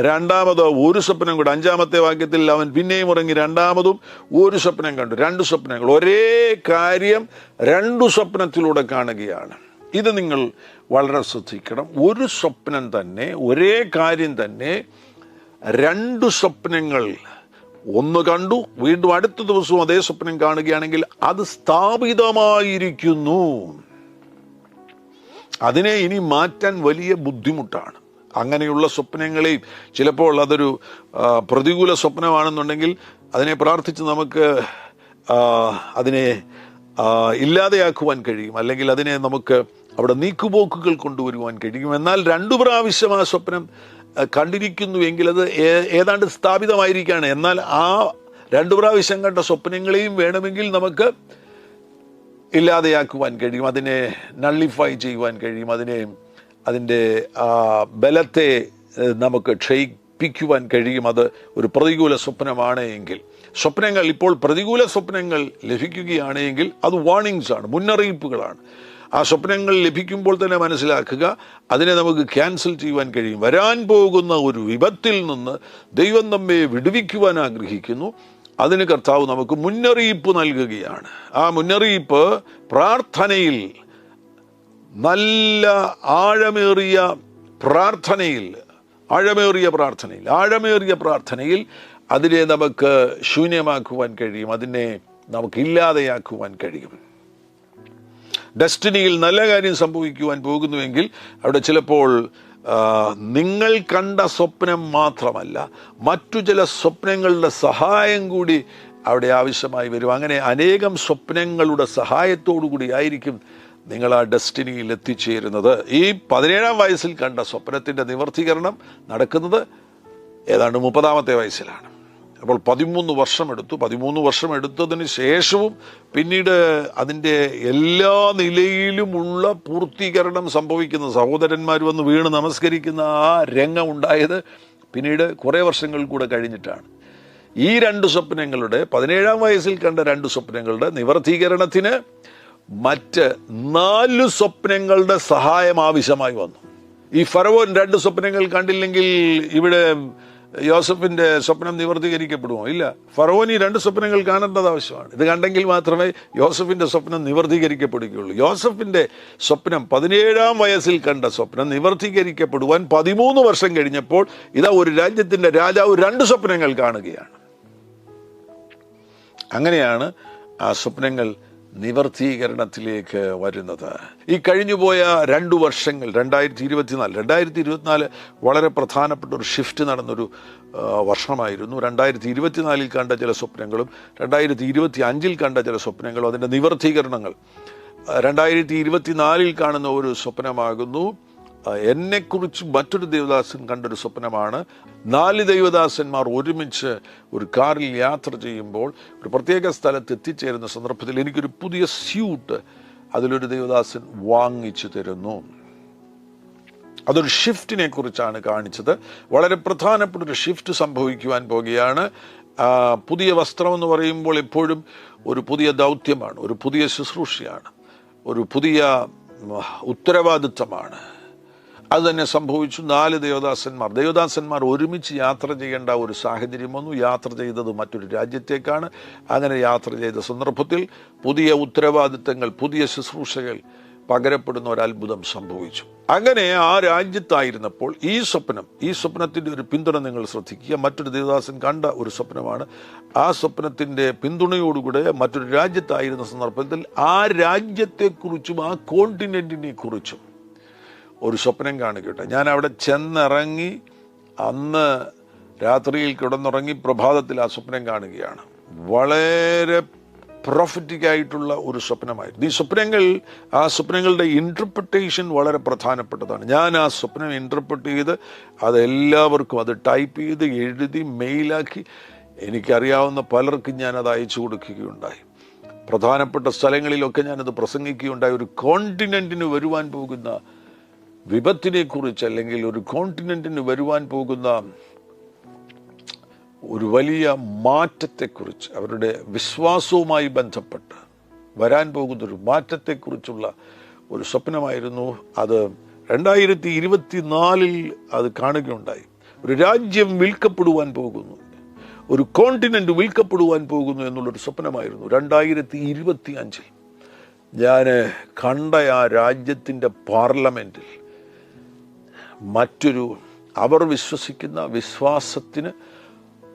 രണ്ടാമത് ഒരു സ്വപ്നം കൂടെ അഞ്ചാമത്തെ വാക്യത്തിൽ അവൻ പിന്നെയും ഉറങ്ങി രണ്ടാമതും ഒരു സ്വപ്നം കണ്ടു. രണ്ട് സ്വപ്നങ്ങൾ. ഒരേ കാര്യം രണ്ടു സ്വപ്നത്തിലൂടെ കാണുകയാണ്. ഇത് നിങ്ങൾ വളരെ ശ്രദ്ധിക്കണം. ഒരു സ്വപ്നം തന്നെ ഒരേ കാര്യം തന്നെ രണ്ട് സ്വപ്നങ്ങൾ ഒന്ന് കണ്ടു വീണ്ടും അടുത്ത ദിവസവും അതേ സ്വപ്നം കാണുകയാണെങ്കിൽ അത് സ്ഥാപിതമായിരിക്കുന്നു. അതിനെ ഇനി മാറ്റാൻ വലിയ ബുദ്ധിമുട്ടാണ്. അങ്ങനെയുള്ള സ്വപ്നങ്ങളെയും ചിലപ്പോൾ അതൊരു പ്രതികൂല സ്വപ്നമാണെന്നുണ്ടെങ്കിൽ അതിനെ പ്രാർത്ഥിച്ച് നമുക്ക് അതിനെ ഇല്ലാതെയാക്കുവാൻ കഴിയും. അല്ലെങ്കിൽ അതിനെ നമുക്ക് അവിടെ നീക്കുപോക്കുകൾ കൊണ്ടുവരുവാൻ കഴിയും. എന്നാൽ രണ്ടു പ്രാവശ്യം ആ സ്വപ്നം കണ്ടിരിക്കുന്നു എങ്കിൽ അത് ഏതാണ്ട് സ്ഥാപിതമായിരിക്കുകയാണ്. എന്നാൽ ആ രണ്ടു പ്രാവശ്യം കണ്ട സ്വപ്നങ്ങളെയും വേണമെങ്കിൽ നമുക്ക് ഇല്ലാതെയാക്കുവാൻ കഴിയും. അതിനെ നള്ളിഫൈ ചെയ്യുവാൻ കഴിയും. അതിനെ അതിന്റെ ആ ബലത്തെ നമുക്ക് ക്ഷയിപ്പിക്കുവാൻ കഴിയും. അത് ഒരു പ്രതികൂല സ്വപ്നമാണ് എങ്കിൽ. സ്വപ്നങ്ങൾ ഇപ്പോൾ പ്രതികൂല സ്വപ്നങ്ങൾ ലഭിക്കുകയാണെങ്കിൽ അത് വാണിങ്സ് ആണ് മുന്നറിയിപ്പുകളാണ്. ആ സ്വപ്നങ്ങൾ ലഭിക്കുമ്പോൾ തന്നെ മനസ്സിലാക്കുക അതിനെ നമുക്ക് ക്യാൻസൽ ചെയ്യുവാൻ കഴിയും. വരാൻ പോകുന്ന ഒരു വിപത്തിൽ നിന്ന് ദൈവം നമ്മെ വിടുവിക്കുവാൻ ആഗ്രഹിക്കുന്നു. അതിന് കർത്താവ് നമുക്ക് മുന്നറിയിപ്പ് നൽകുകയാണ്. ആ മുന്നറിയിപ്പ് പ്രാർത്ഥനയിൽ നല്ല ആഴമേറിയ പ്രാർത്ഥനയിൽ ആഴമേറിയ പ്രാർത്ഥനയിൽ ആഴമേറിയ പ്രാർത്ഥനയിൽ അതിനെ നമുക്ക് ശൂന്യമാക്കുവാൻ കഴിയും. അതിനെ നമുക്ക് ഇല്ലാതെയാക്കുവാൻ കഴിയും. ഡെസ്റ്റിനിയിൽ നല്ല കാര്യം സംഭവിക്കുവാൻ പോകുന്നുവെങ്കിൽ അവിടെ ചിലപ്പോൾ നിങ്ങൾ കണ്ട സ്വപ്നം മാത്രമല്ല മറ്റു ചില സ്വപ്നങ്ങളുടെ സഹായം കൂടി അവിടെ ആവശ്യമായി വരും. അങ്ങനെ അനേകം സ്വപ്നങ്ങളുടെ സഹായത്തോടു കൂടി ആയിരിക്കും നിങ്ങൾ ആ ഡെസ്റ്റിനിയിൽ എത്തിച്ചേരുന്നത്. ഈ പതിനേഴാം വയസ്സിൽ കണ്ട സ്വപ്നത്തിന്റെ നിവർത്തീകരണം നടക്കുന്നത് ഏതാണ്ട് മുപ്പതാമത്തെ വയസ്സിലാണ്. അപ്പോൾ പതിമൂന്ന് വർഷം എടുത്തു. പതിമൂന്ന് വർഷം എടുത്തതിന് ശേഷവും പിന്നീട് അതിന്റെ എല്ലാ നിലയിലുമുള്ള പൂർത്തീകരണം സംഭവിക്കുന്ന സഹോദരന്മാർ വന്ന് വീണ് നമസ്കരിക്കുന്ന ആ രംഗം ഉണ്ടായത് പിന്നീട് കുറേ വർഷങ്ങൾ കൂടെ കഴിഞ്ഞിട്ടാണ്. ഈ രണ്ട് സ്വപ്നങ്ങളുടെ പതിനേഴാം വയസ്സിൽ കണ്ട രണ്ട് സ്വപ്നങ്ങളുടെ നിവർത്തീകരണത്തിന് മറ്റ് നാല് സ്വപ്നങ്ങളുടെ സഹായം ആവശ്യമായി വന്നു. ഈ ഫറവോൻ രണ്ട് സ്വപ്നങ്ങൾ കണ്ടില്ലെങ്കിൽ ഇവിടെ യോസഫിന്റെ സ്വപ്നം നിവർത്തീകരിക്കപ്പെടുമോ? ഇല്ല. ഫറോനി രണ്ട് സ്വപ്നങ്ങൾ കാണേണ്ടത് ആവശ്യമാണ്. ഇത് കണ്ടെങ്കിൽ മാത്രമേ യോസഫിന്റെ സ്വപ്നം നിവർത്തീകരിക്കപ്പെടുകയുള്ളൂ. യോസഫിന്റെ സ്വപ്നം പതിനേഴാം വയസ്സിൽ കണ്ട സ്വപ്നം നിവർത്തീകരിക്കപ്പെടുവാൻ പതിമൂന്ന് വർഷം കഴിഞ്ഞപ്പോൾ ഇതാ ഒരു രാജ്യത്തിന്റെ രാജാവ് രണ്ട് സ്വപ്നങ്ങൾ കാണുകയാണ്. അങ്ങനെയാണ് ആ സ്വപ്നങ്ങൾ നിവർത്തീകരണത്തിലേക്ക് വരുന്നത്. ഈ കഴിഞ്ഞുപോയ രണ്ടു വർഷങ്ങൾ രണ്ടായിരത്തി ഇരുപത്തിനാല് രണ്ടായിരത്തി ഇരുപത്തിനാല് വളരെ പ്രധാനപ്പെട്ട ഒരു ഷിഫ്റ്റ് നടന്നൊരു വർഷമായിരുന്നു. രണ്ടായിരത്തി ഇരുപത്തിനാലിൽ കണ്ട ചില സ്വപ്നങ്ങളും രണ്ടായിരത്തി ഇരുപത്തി അഞ്ചിൽ കണ്ട ചില സ്വപ്നങ്ങളും അതിന്റെ നിവർത്തീകരണങ്ങൾ രണ്ടായിരത്തി ഇരുപത്തിനാലിൽ കാണുന്ന ഒരു സ്വപ്നമാകുന്നു. എന്നെക്കുറിച്ച് മറ്റൊരു ദേവദാസൻ കണ്ടൊരു സ്വപ്നമാണ്. നാല് ദൈവദാസന്മാർ ഒരുമിച്ച് ഒരു കാറിൽ യാത്ര ചെയ്യുമ്പോൾ ഒരു പ്രത്യേക സ്ഥലത്ത് എത്തിച്ചേരുന്ന സന്ദർഭത്തിൽ എനിക്കൊരു പുതിയ സ്യൂട്ട് അതിലൊരു ദേവദാസൻ വാങ്ങിച്ചു തരുന്നു. അതൊരു ഷിഫ്റ്റിനെ കുറിച്ചാണ് കാണിച്ചത്. വളരെ പ്രധാനപ്പെട്ട ഒരു ഷിഫ്റ്റ് സംഭവിക്കുവാൻ പോകുകയാണ്. പുതിയ വസ്ത്രം എന്ന് പറയുമ്പോൾ എപ്പോഴും ഒരു പുതിയ ദൗത്യമാണ് ഒരു പുതിയ ശുശ്രൂഷയാണ് ഒരു പുതിയ ഉത്തരവാദിത്വമാണ്. അത് തന്നെ സംഭവിച്ചു നാല് ദേവദാസന്മാർ. ദേവദാസന്മാർ ഒരുമിച്ച് യാത്ര ചെയ്യേണ്ട ഒരു സാഹചര്യം വന്നു. യാത്ര ചെയ്തത് മറ്റൊരു രാജ്യത്തേക്കാണ്. അങ്ങനെ യാത്ര ചെയ്ത സന്ദർഭത്തിൽ പുതിയ ഉത്തരവാദിത്തങ്ങൾ പുതിയ ശുശ്രൂഷകൾ പകരപ്പെടുന്ന ഒരു അത്ഭുതം സംഭവിച്ചു. അങ്ങനെ ആ രാജ്യത്തായിരുന്നപ്പോൾ ഈ സ്വപ്നം ഈ സ്വപ്നത്തിന്റെ ഒരു പിന്തുണ നിങ്ങൾ ശ്രദ്ധിക്കുക. മറ്റൊരു ദേവദാസൻ കണ്ട ഒരു സ്വപ്നമാണ്. ആ സ്വപ്നത്തിന്റെ പിന്തുണയോടുകൂടെ മറ്റൊരു രാജ്യത്തായിരുന്ന സന്ദർഭത്തിൽ ആ രാജ്യത്തെക്കുറിച്ചും ആ കോണ്ടിനെന്റിനെ കുറിച്ചും ഒരു സ്വപ്നം കാണിക്കട്ടെ ഞാൻ അവിടെ ചെന്നിറങ്ങി അന്ന് രാത്രിയിൽ കിടന്നുറങ്ങി പ്രഭാതത്തിൽ ആ സ്വപ്നം കാണുകയാണ്. വളരെ പ്രോഫിറ്റിക്കായിട്ടുള്ള ഒരു സ്വപ്നമായിരുന്നു. ഈ സ്വപ്നങ്ങൾ ആ സ്വപ്നങ്ങളുടെ ഇന്റർപ്രിട്ടേഷൻ വളരെ പ്രധാനപ്പെട്ടതാണ്. ഞാൻ ആ സ്വപ്നം ഇന്റർപ്രിട്ട് ചെയ്ത് അതെല്ലാവർക്കും അത് ടൈപ്പ് ചെയ്ത് എഴുതി മെയിലാക്കി എനിക്കറിയാവുന്ന പലർക്കും ഞാൻ അത് അയച്ചു കൊടുക്കുകയുണ്ടായി. പ്രധാനപ്പെട്ട സ്ഥലങ്ങളിലൊക്കെ ഞാനത് പ്രസംഗിക്കുകയുണ്ടായി. ഒരു കോണ്ടിനെന്റിന് വരുവാൻ പോകുന്ന വിപത്തിനെ കുറിച്ച് അല്ലെങ്കിൽ ഒരു കോണ്ടിനെന്റിന് വരുവാൻ പോകുന്ന ഒരു വലിയ മാറ്റത്തെക്കുറിച്ച് അവരുടെ വിശ്വാസവുമായി ബന്ധപ്പെട്ട് വരാൻ പോകുന്ന ഒരു മാറ്റത്തെക്കുറിച്ചുള്ള ഒരു സ്വപ്നമായിരുന്നു അത്. രണ്ടായിരത്തി ഇരുപത്തിനാലിൽ അത് കാണുകയുണ്ടായി. ഒരു രാജ്യം വിൽക്കപ്പെടുവാൻ പോകുന്നു. ഒരു കോണ്ടിനെന്റ് വിൽക്കപ്പെടുവാൻ പോകുന്നു എന്നുള്ളൊരു സ്വപ്നമായിരുന്നു രണ്ടായിരത്തി ഇരുപത്തി അഞ്ചിൽ ഞാൻ കണ്ട ആ രാജ്യത്തിന്റെ പാർലമെന്റിൽ മറ്റൊരു അവർ വിശ്വസിക്കുന്ന വിശ്വാസത്തിന്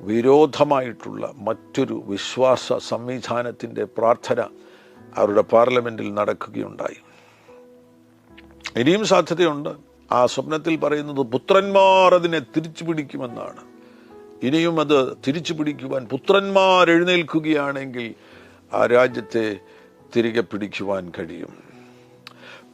വിരോധമായിട്ടുള്ള മറ്റൊരു വിശ്വാസ സംവിധാനത്തിന്റെ പ്രാർത്ഥന അവരുടെ പാർലമെന്റിൽ നടക്കുകയുണ്ടായി. ഇനിയും സാധ്യതയുണ്ട്. ആ സ്വപ്നത്തിൽ പറയുന്നത് പുത്രന്മാർ അതിനെ തിരിച്ചു പിടിക്കുമെന്നാണ് ഇനിയും അത് തിരിച്ചു പിടിക്കുവാൻ പുത്രന്മാർ എഴുന്നേൽക്കുകയാണെങ്കിൽ ആ രാജ്യത്തെ തിരികെ പിടിക്കുവാൻ കഴിയും.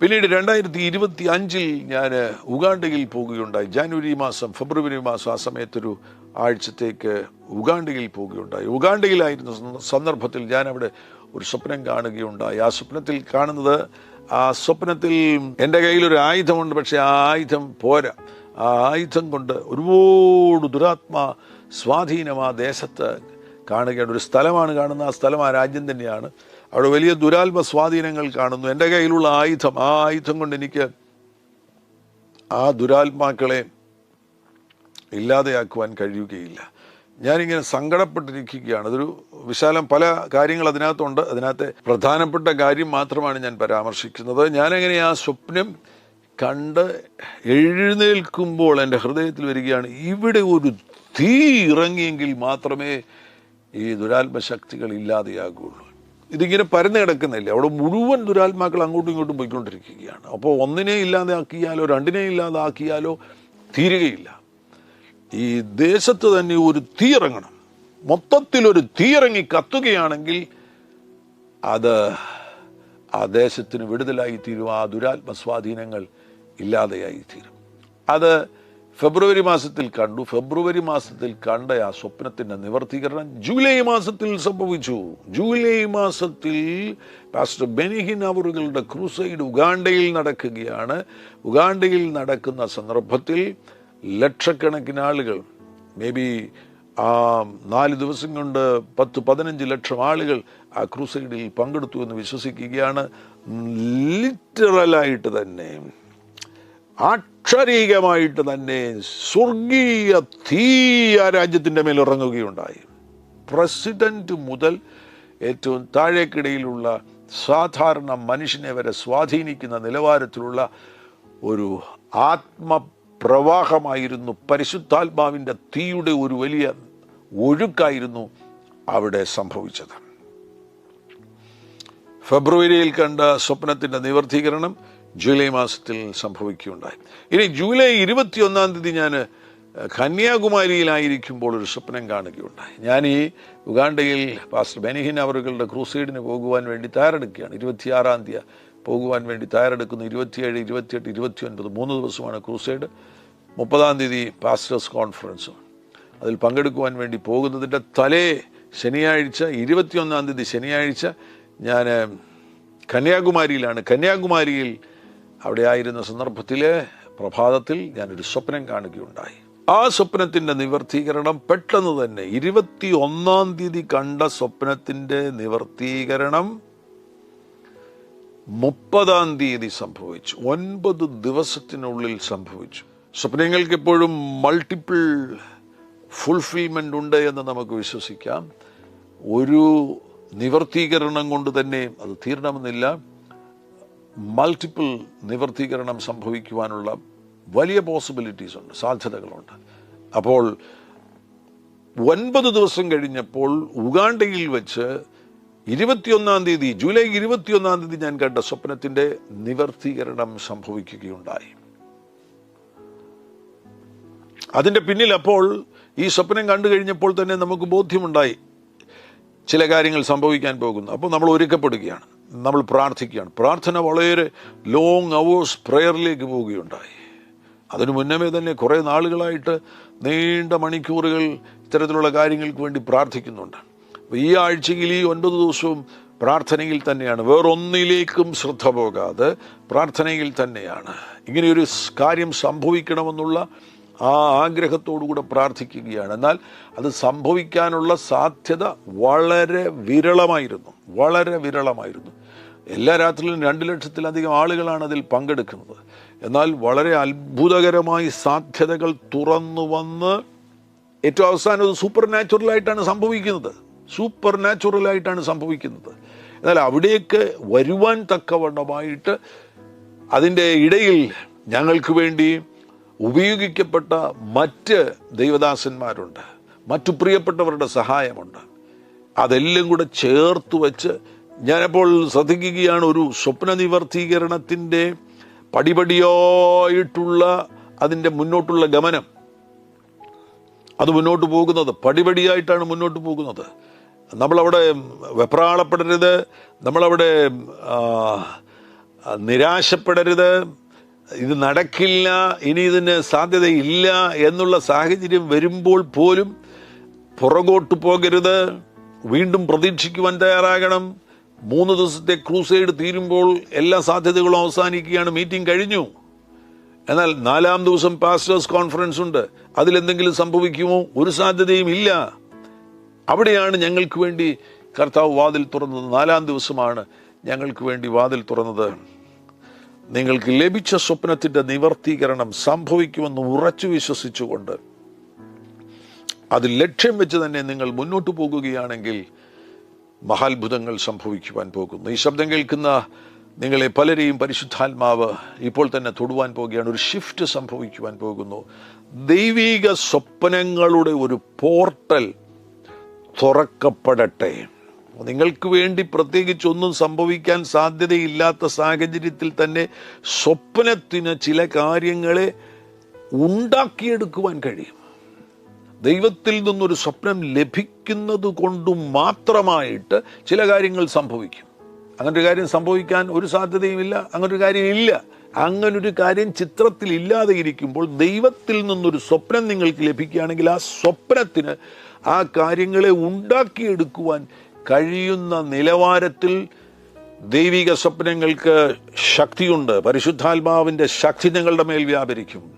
പിന്നീട് രണ്ടായിരത്തി ഇരുപത്തി അഞ്ചിൽ ഞാൻ ഉഗാണ്ടയിൽ പോവുകയുണ്ടായി. ജാനുവരി മാസം ഫെബ്രുവരി മാസം ആ സമയത്തൊരു ആഴ്ചത്തേക്ക് ഉഗാണ്ടയിൽ പോവുകയുണ്ടായി. ഉഗാണ്ടയിലായിരുന്ന സന്ദ- സന്ദർഭത്തിൽ ഞാൻ അവിടെ ഒരു സ്വപ്നം കാണുകയുണ്ടായി. ആ സ്വപ്നത്തിൽ കാണുന്നത് ആ സ്വപ്നത്തിൽ എന്റെ കയ്യിൽ ഒരു ആയുധമുണ്ട് പക്ഷേ ആ ആയുധം പോരാ. ആ ആയുധം കൊണ്ട് ഒരുപാട് ദുരാത്മാ സ്വാധീനം ആ ദേശത്ത് കാണുകയാണ്. ഒരു സ്ഥലമാണ് കാണുന്നത്. ആ സ്ഥലം ആ രാജ്യം തന്നെയാണ്. അവിടെ വലിയ ദുരാത്മ സ്വാധീനങ്ങൾ കാണുന്നു. എന്റെ കയ്യിലുള്ള ആയുധം ആ ആയുധം കൊണ്ട് എനിക്ക് ആ ദുരാത്മാക്കളെ ഇല്ലാതെയാക്കുവാൻ കഴിയുകയില്ല. ഞാനിങ്ങനെ സങ്കടപ്പെട്ടിരിക്കുകയാണ്. അതൊരു വിശാലം പല കാര്യങ്ങൾ അതിനകത്തുണ്ട്. അതിനകത്തെ പ്രധാനപ്പെട്ട കാര്യം മാത്രമാണ് ഞാൻ പരാമർശിക്കുന്നത്. ഞാനെങ്ങനെ ആ സ്വപ്നം കണ്ട് എഴുന്നേൽക്കുമ്പോൾ എന്റെ ഹൃദയത്തിൽ വരികയാണ് ഇവിടെ ഒരു തീ ഇറങ്ങിയെങ്കിൽ മാത്രമേ ഈ ദുരാത്മശക്തികൾ ഇല്ലാതെയാകുള്ളൂ. ഇതിങ്ങനെ പരന്നു കിടക്കുന്നില്ല. അവിടെ മുഴുവൻ ദുരാത്മാക്കൾ അങ്ങോട്ടും ഇങ്ങോട്ടും പോയിക്കൊണ്ടിരിക്കുകയാണ്. അപ്പോൾ ഒന്നിനെ ഇല്ലാതെ ആക്കിയാലോ രണ്ടിനെ ഇല്ലാതെ ആക്കിയാലോ തീരുകയില്ല. ഈ ദേശത്ത് തന്നെ ഒരു തീ ഒരു തീ കത്തുകയാണെങ്കിൽ അത് ആ ദേശത്തിന് വിടുതലായി തീരും. ആ ദുരാത്മ സ്വാധീനങ്ങൾ ഇല്ലാതെയായി തീരും. അത് ഫെബ്രുവരി മാസത്തിൽ കണ്ടു. ഫെബ്രുവരി മാസത്തിൽ കണ്ട ആ സ്വപ്നത്തിന്റെ നിവർത്തീകരണം ജൂലൈ മാസത്തിൽ സംഭവിച്ചു. ജൂലൈ മാസത്തിൽ പാസ്റ്റർ ബെനിഹിൻ അവറുകളുടെ ക്രൂസൈഡ് ഉഗാണ്ടയിൽ നടക്കുകയാണ്. ഉഗാണ്ടയിൽ നടക്കുന്ന സന്ദർഭത്തിൽ ലക്ഷക്കണക്കിന് ആളുകൾ മേ ബി ആ നാല് ദിവസം കൊണ്ട് പത്ത് പതിനഞ്ച് ലക്ഷം ആളുകൾ ആ ക്രൂസൈഡിൽ പങ്കെടുത്തു എന്ന് വിശ്വസിക്കുകയാണ്. ലിറ്ററലായിട്ട് തന്നെ. അക്ഷരീകമായിട്ട് തന്നെ സ്വർഗീയ തീ ആ രാജ്യത്തിന്റെ മേൽ ഇറങ്ങുകയുണ്ടായി. പ്രസിഡന്റ് മുതൽ ഏറ്റവും താഴേക്കിടയിലുള്ള സാധാരണ മനുഷ്യനെ വരെ സ്വാധീനിക്കുന്ന നിലവാരത്തിലുള്ള ഒരു ആത്മപ്രവാഹമായിരുന്നു പരിശുദ്ധാത്മാവിന്റെ തീയുടെ ഒരു വലിയ ഒഴുക്കായിരുന്നു അവിടെ സംഭവിച്ചത്. ഫെബ്രുവരിയിൽ കണ്ട സ്വപ്നത്തിന്റെ നിവർത്തീകരണം ജൂലൈ മാസത്തിൽ സംഭവിക്കുകയുണ്ടായി. ഇനി ജൂലൈ ഇരുപത്തിയൊന്നാം തീയതി ഞാൻ കന്യാകുമാരിയിലായിരിക്കുമ്പോൾ ഒരു സ്വപ്നം കാണുകയുണ്ടായി. ഞാൻ ഈ ഉഗാണ്ടയിൽ പാസ്റ്റർ ബെനിഹിൻ അവറുകളുടെ ക്രൂസൈഡിന് പോകുവാൻ വേണ്ടി തയ്യാറെടുക്കുകയാണ്. ഇരുപത്തിയാറാം തീയതി പോകുവാൻ വേണ്ടി തയ്യാറെടുക്കുന്നു. ഇരുപത്തിയേഴ് ഇരുപത്തിയെട്ട് ഇരുപത്തിയൊൻപത് മൂന്ന് ദിവസമാണ് ക്രൂസൈഡ്. മുപ്പതാം തീയതി പാസ്റ്റേഴ്സ് കോൺഫറൻസും. അതിൽ പങ്കെടുക്കുവാൻ വേണ്ടി പോകുന്നതിന്റെ തലേ ശനിയാഴ്ച ഇരുപത്തിയൊന്നാം തീയതി ശനിയാഴ്ച ഞാൻ കന്യാകുമാരിയിലാണ്. കന്യാകുമാരിയിൽ അവിടെ ആയിരുന്ന സന്ദർഭത്തിൽ പ്രഭാതത്തിൽ ഞാനൊരു സ്വപ്നം കാണുകയുണ്ടായി. ആ സ്വപ്നത്തിന്റെ നിവർത്തീകരണം പെട്ടെന്ന് തന്നെ ഇരുപത്തി ഒന്നാം തീയതി കണ്ട സ്വപ്നത്തിന്റെ നിവർത്തീകരണം മുപ്പതാം തീയതി സംഭവിച്ചു. ഒൻപത് ദിവസത്തിനുള്ളിൽ സംഭവിച്ചു. സ്വപ്നങ്ങൾക്ക് എപ്പോഴും മൾട്ടിപ്പിൾ ഫുൾഫിൽമെന്റ് ഉണ്ട് എന്ന് നമുക്ക് വിശ്വസിക്കാം. ഒരു നിവർത്തീകരണം കൊണ്ട് തന്നെ അത് തീരണമെന്നില്ല. മൾട്ടിപ്പിൾ നിവർത്തീകരണം സംഭവിക്കുവാനുള്ള വലിയ പോസിബിലിറ്റീസ് ഉണ്ട് സാധ്യതകളുണ്ട്. അപ്പോൾ ഒൻപത് ദിവസം കഴിഞ്ഞപ്പോൾ ഉഗാണ്ടയിൽ വെച്ച് ഇരുപത്തിയൊന്നാം തീയതി ജൂലൈ ഇരുപത്തിയൊന്നാം തീയതി ഞാൻ കണ്ട സ്വപ്നത്തിന്റെ നിവർത്തീകരണം സംഭവിക്കുകയുണ്ടായി. അതിന്റെ പിന്നിൽ അപ്പോൾ ഈ സ്വപ്നം കണ്ടു കഴിഞ്ഞപ്പോൾ തന്നെ നമുക്ക് ബോധ്യമുണ്ടായി ചില കാര്യങ്ങൾ സംഭവിക്കാൻ പോകുന്നു. അപ്പോൾ നമ്മൾ ഒരുക്കപ്പെടുകയാണ്. നമ്മൾ പ്രാർത്ഥിക്കുകയാണ്. പ്രാർത്ഥന വളരെ ലോങ് അവേഴ്സ് പ്രെയറിലേക്ക് പോവുകയുണ്ടായി. അതിനു മുന്നമേ തന്നെ കുറേ നാളുകളായിട്ട് നീണ്ട മണിക്കൂറുകൾ ഇത്തരത്തിലുള്ള കാര്യങ്ങൾക്ക് വേണ്ടി പ്രാർത്ഥിക്കുന്നുണ്ട്. ഈ ആഴ്ചയിൽ ഈ ഒൻപത് ദിവസവും പ്രാർത്ഥനയിൽ തന്നെയാണ്. വേറൊന്നിലേക്കും ശ്രദ്ധ പോകാതെ പ്രാർത്ഥനയിൽ തന്നെയാണ്. ഇങ്ങനെയൊരു കാര്യം സംഭവിക്കണമെന്നുള്ള ആ ആഗ്രഹത്തോടുകൂടെ പ്രാർത്ഥിക്കുകയാണ്. എന്നാൽ അത് സംഭവിക്കാനുള്ള സാധ്യത വളരെ വിരളമായിരുന്നു. വളരെ വിരളമായിരുന്നു. എല്ലാ രാത്രിയിലും രണ്ട് ലക്ഷത്തിലധികം ആളുകളാണ് അതിൽ പങ്കെടുക്കുന്നത്. എന്നാൽ വളരെ അത്ഭുതകരമായി സാധ്യതകൾ തുറന്നു വന്ന് ഏറ്റവും അവസാനം അത് സൂപ്പർ നാച്ചുറലായിട്ടാണ് സംഭവിക്കുന്നത്. സൂപ്പർ നാച്ചുറലായിട്ടാണ് സംഭവിക്കുന്നത്. എന്നാൽ അവിടേക്ക് വരുവാൻ തക്കവണ്ണമായിട്ട് അതിന്റെ ഇടയിൽ ഞങ്ങൾക്ക് വേണ്ടി ഉപയോഗിക്കപ്പെട്ട മറ്റ് ദൈവദാസന്മാരുണ്ട്. മറ്റു പ്രിയപ്പെട്ടവരുടെ സഹായമുണ്ട്. അതെല്ലാം കൂടെ ചേർത്ത് വെച്ച് ഞാനപ്പോൾ ശ്രദ്ധിക്കുകയാണ് ഒരു സ്വപ്ന നിവർത്തീകരണത്തിന്റെ പടിപടിയായിട്ടുള്ള അതിന്റെ മുന്നോട്ടുള്ള ഗമനം. അത് മുന്നോട്ട് പോകുന്നത് പടിപടിയായിട്ടാണ് മുന്നോട്ട് പോകുന്നത്. നമ്മളവിടെ വെപ്രാളപ്പെടരുത് നമ്മളവിടെ നിരാശപ്പെടരുത് ഇത് നടക്കില്ല ഇനി ഇതിന് സാധ്യതയില്ല എന്നുള്ള സാഹചര്യം വരുമ്പോൾ പോലും പുറകോട്ട് പോകരുത്. വീണ്ടും പ്രതീക്ഷിക്കുവാൻ തയ്യാറാകണം. മൂന്ന് ദിവസത്തെ ക്രൂസൈഡ് തീരുമ്പോൾ എല്ലാ സാധ്യതകളും അവസാനിക്കുകയാണ്. മീറ്റിംഗ് കഴിഞ്ഞു. എന്നാൽ നാലാം ദിവസം പാസ്റ്റേഴ്സ് കോൺഫറൻസ് ഉണ്ട്. അതിലെന്തെങ്കിലും സംഭവിക്കുമോ? ഒരു സാധ്യതയും ഇല്ല. അവിടെയാണ് ഞങ്ങൾക്ക് വേണ്ടി കർത്താവ് വാതിൽ തുറന്നത്. നാലാം ദിവസമാണ് ഞങ്ങൾക്ക് വേണ്ടി വാതിൽ തുറന്നത്. നിങ്ങൾക്ക് ലഭിച്ച സ്വപ്നത്തിന്റെ നിവർത്തീകരണം സംഭവിക്കുമെന്ന് ഉറച്ചു വിശ്വസിച്ചുകൊണ്ട് അത് ലക്ഷ്യം വെച്ച് തന്നെ നിങ്ങൾ മുന്നോട്ട് പോകുകയാണെങ്കിൽ മഹാത്ഭുതങ്ങൾ സംഭവിക്കുവാൻ പോകുന്നു. ഈ ശബ്ദം കേൾക്കുന്ന നിങ്ങളെ പലരെയും പരിശുദ്ധാത്മാവ് ഇപ്പോൾ തന്നെ തൊടുവാൻ പോകുകയാണ്. ഒരു ഷിഫ്റ്റ് സംഭവിക്കുവാൻ പോകുന്നു. ദൈവിക സ്വപ്നങ്ങളുടെ ഒരു പോർട്ടൽ തുറക്കപ്പെടട്ടെ. നിങ്ങൾക്ക് വേണ്ടി പ്രത്യേകിച്ച് ഒന്നും സംഭവിക്കാൻ സാധ്യതയില്ലാത്ത സാഹചര്യത്തിൽ തന്നെ സ്വപ്നത്തിന് ചില കാര്യങ്ങളെ ഉണ്ടാക്കിയെടുക്കുവാൻ കഴിയും. ദൈവത്തിൽ നിന്നൊരു സ്വപ്നം ലഭിക്കുന്നത് കൊണ്ട് മാത്രമായിട്ട് ചില കാര്യങ്ങൾ സംഭവിക്കും. അങ്ങനൊരു കാര്യം സംഭവിക്കാൻ ഒരു സാധ്യതയുമില്ല അങ്ങനൊരു കാര്യം ഇല്ല അങ്ങനൊരു കാര്യം ചിത്രത്തിൽ ഇല്ലാതെ ഇരിക്കുമ്പോൾ ദൈവത്തിൽ നിന്നൊരു സ്വപ്നം നിങ്ങൾക്ക് ലഭിക്കുകയാണെങ്കിൽ ആ സ്വപ്നത്തിന് ആ കാര്യങ്ങളെ ഉണ്ടാക്കിയെടുക്കുവാൻ കഴിയുന്ന നിലവാരത്തിൽ ദൈവിക സ്വപ്നങ്ങൾക്ക് ശക്തിയുണ്ട്. പരിശുദ്ധാത്മാവിന്റെ ശക്തി നിങ്ങളുടെ മേൽ വ്യാപരിക്കും.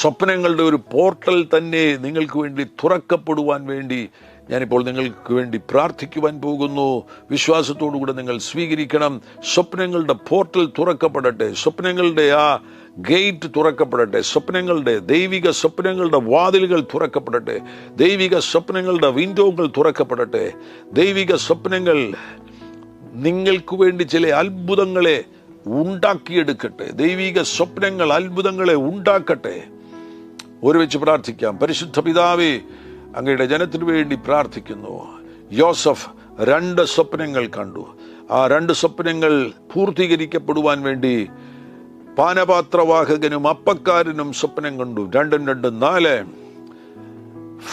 സ്വപ്നങ്ങളുടെ ഒരു പോർട്ടൽ തന്നെ നിങ്ങൾക്ക് വേണ്ടി തുറക്കപ്പെടുവാൻ വേണ്ടി ഞാനിപ്പോൾ നിങ്ങൾക്ക് വേണ്ടി പ്രാർത്ഥിക്കുവാൻ പോകുന്നു. വിശ്വാസത്തോടുകൂടെ നിങ്ങൾ സ്വീകരിക്കണം. സ്വപ്നങ്ങളുടെ പോർട്ടൽ തുറക്കപ്പെടട്ടെ. സ്വപ്നങ്ങളുടെ ആ ഗേറ്റ് തുറക്കപ്പെടട്ടെ. സ്വപ്നങ്ങളുടെ ദൈവിക സ്വപ്നങ്ങളുടെ വാതിലുകൾ തുറക്കപ്പെടട്ടെ. ദൈവിക സ്വപ്നങ്ങളുടെ വിൻഡോകൾ തുറക്കപ്പെടട്ടെ. ദൈവിക സ്വപ്നങ്ങൾ നിങ്ങൾക്ക് വേണ്ടി ചില അത്ഭുതങ്ങളെ ഉണ്ടാക്കിയെടുക്കട്ടെ. ദൈവിക സ്വപ്നങ്ങൾ അത്ഭുതങ്ങളെ ഉണ്ടാക്കട്ടെ. ഒരുമിച്ച് പ്രാർത്ഥിക്കാം. പരിശുദ്ധ പിതാവേ അങ്ങയുടെ ജനത്തിനു വേണ്ടി പ്രാർത്ഥിക്കുന്നു. യോസഫ് രണ്ട് സ്വപ്നങ്ങൾ കണ്ടു. ആ രണ്ട് സ്വപ്നങ്ങൾ പൂർത്തീകരിക്കപ്പെടുവാൻ വേണ്ടി പാനപാത്രവാഹകനും അപ്പക്കാരനും സ്വപ്നം കണ്ടു. രണ്ടും രണ്ടും നാല്.